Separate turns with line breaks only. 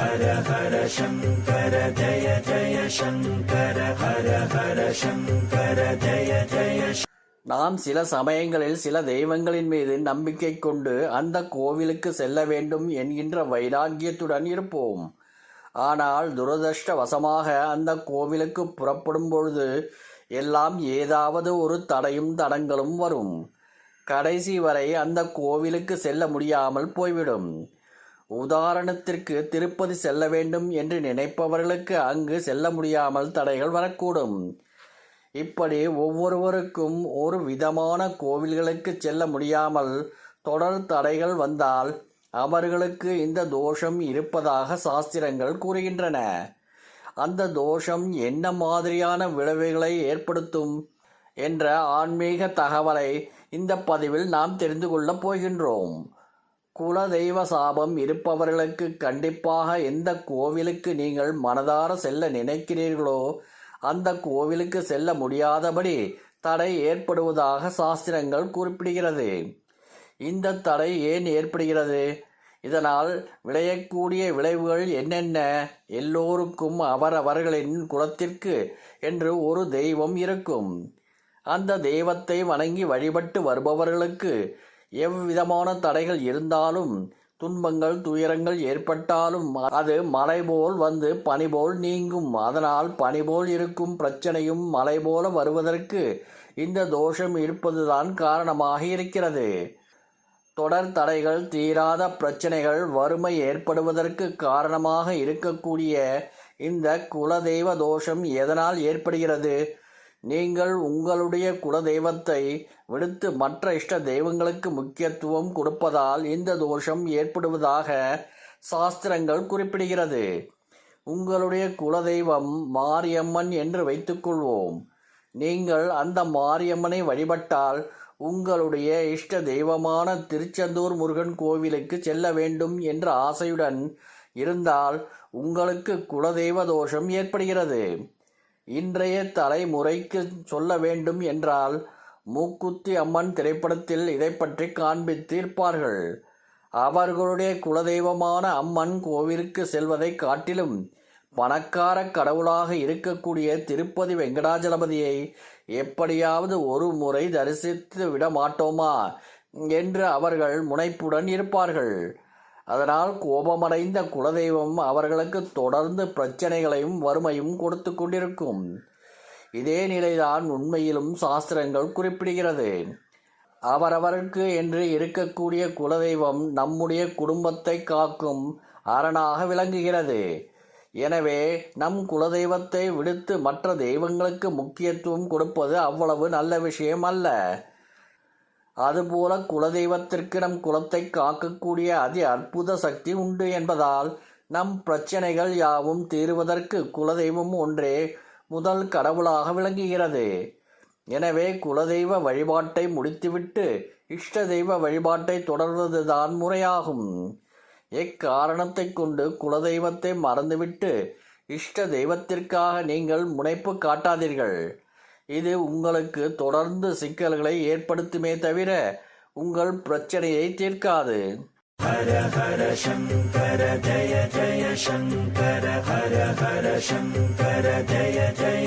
ஹர ஹர சங்கர ஜய ஜய சங்கர ஹர ஹர சங்கர ஜய ஜய
நாம் சில சமயங்களில் சில தெய்வங்களின் மீது நம்பிக்கை கொண்டு அந்த கோவிலுக்கு செல்ல வேண்டும் என்கின்ற வைராக்கியத்துடன் இருப்போம். ஆனால் துரதிருஷ்டவசமாக அந்த கோவிலுக்கு புறப்படும் பொழுது எல்லாம் ஏதாவது ஒரு தடையும் தடங்களும் வரும். கடைசி வரை அந்த கோவிலுக்கு செல்ல முடியாமல் போய்விடும். உதாரணத்திற்கு திருப்பதி செல்ல வேண்டும் என்று நினைப்பவர்களுக்கு அங்கு செல்ல முடியாமல் தடைகள் வரக்கூடும். இப்படி ஒவ்வொருவருக்கும் ஒரு விதமான கோவில்களுக்கு செல்ல முடியாமல் தொடர் தடைகள் வந்தால் அவர்களுக்கு இந்த தோஷம் இருப்பதாக சாஸ்திரங்கள் கூறுகின்றன. அந்த தோஷம் என்ன மாதிரியான விளைவுகளை ஏற்படுத்தும் என்ற ஆன்மீக தகவலை இந்த பதிவில் நாம் தெரிந்து கொள்ளப் போகின்றோம். குலதெய்வ சாபம் இருப்பவர்களுக்கு கண்டிப்பாக எந்த கோவிலுக்கு நீங்கள் மனதார செல்ல நினைக்கிறீர்களோ அந்த கோவிலுக்கு செல்ல முடியாதபடி தடை ஏற்படுவதாக சாஸ்திரங்கள் குறிப்பிடுகிறது. இந்த தடை ஏன் ஏற்படுகிறது? இதனால் விளையக்கூடிய விளைவுகள் என்னென்ன? எல்லோருக்கும் அவரவர்களின் குலத்திற்கு என்று ஒரு தெய்வம் இருக்கும். அந்த தெய்வத்தை வணங்கி வழிபட்டு வருபவர்களுக்கு எவ்விதமான தடைகள் இருந்தாலும் துன்பங்கள் துயரங்கள் ஏற்பட்டாலும் அது மலை போல் வந்து பனி போல் நீங்கும். அதனால் பனி போல் இருக்கும் பிரச்சனையும் மலை போல வருவதற்கு இந்த தோஷம் இருப்பதுதான் காரணமாக இருக்கிறது. தொடர் தடைகள் தீராத பிரச்சனைகள் வறுமை ஏற்படுவதற்கு காரணமாக இருக்கக்கூடிய இந்த குலதெய்வ தோஷம் எதனால் ஏற்படுகிறது? நீங்கள் உங்களுடைய குலதெய்வத்தை விடுத்து மற்ற இஷ்ட தெய்வங்களுக்கு முக்கியத்துவம் கொடுப்பதால் இந்த தோஷம் ஏற்படுவதாக சாஸ்திரங்கள் குறிப்பிடுகிறது. உங்களுடைய குலதெய்வம் மாரியம்மன் என்று வைத்துக்கொள்வோம் நீங்கள் அந்த மாரியம்மனை வழிபட்டால் உங்களுடைய இஷ்ட தெய்வமான திருச்செந்தூர் முருகன் கோவிலுக்கு செல்ல வேண்டும் என்ற ஆசையுடன் இருந்தால் உங்களுக்கு குலதெய்வ தோஷம் ஏற்படுகிறது. இன்றைய தலைமுறைக்கு சொல்ல வேண்டும் என்றால் மூக்குத்தி அம்மன் திரைப்படத்தில் இதை பற்றி காண்பித்திருப்பார்கள். அவர்களுடைய குலதெய்வமான அம்மன் கோவிலுக்கு செல்வதை காட்டிலும் பணக்கார கடவுளாக இருக்கக்கூடிய திருப்பதி வெங்கடாஜலபதியை எப்படியாவது ஒரு முறை தரிசித்து விட மாட்டோமா என்று அவர்கள் முனைப்புடன் இருப்பார்கள். அதனால் கோபமடைந்த குலதெய்வம் அவர்களுக்கு தொடர்ந்து பிரச்சனைகளையும் வறுமையும் கொடுத்து கொண்டிருக்கும். இதே நிலைதான் உண்மையிலும் சாஸ்திரங்கள் குறிப்பிடுகிறது. அவரவருக்கு என்று இருக்கக்கூடிய குலதெய்வம் நம்முடைய குடும்பத்தை காக்கும் அரணாக விளங்குகிறது. எனவே நம் குலதெய்வத்தை விடுத்து மற்ற தெய்வங்களுக்கு முக்கியத்துவம் கொடுப்பது அவ்வளவு நல்ல விஷயம் அல்ல அதுபோல குலதெய்வத்திற்கு நம் குலத்தை காக்கக்கூடிய அதி அற்புத சக்தி உண்டு என்பதால் நம் பிரச்சனைகள் யாவும் தீருவதற்கு குலதெய்வம் ஒன்றே முதல் கடவுளாக விளங்குகிறது. எனவே குலதெய்வ வழிபாட்டை முடித்துவிட்டு இஷ்ட தெய்வ வழிபாட்டை தொடர்வதுதான் முறையாகும். எக்காரணத்தை கொண்டு குலதெய்வத்தை மறந்துவிட்டு இஷ்ட தெய்வத்திற்காக நீங்கள் முனைப்பு காட்டாதீர்கள். இது உங்களுக்கு தொடர்ந்து சிக்கல்களை ஏற்படுத்துமே தவிர உங்கள் பிரச்சனையை தீர்க்காது.
ஹர ஹர சங்கர ஜய ஜய சங்கர ஹர ஹர சங்கர ஜய ஜய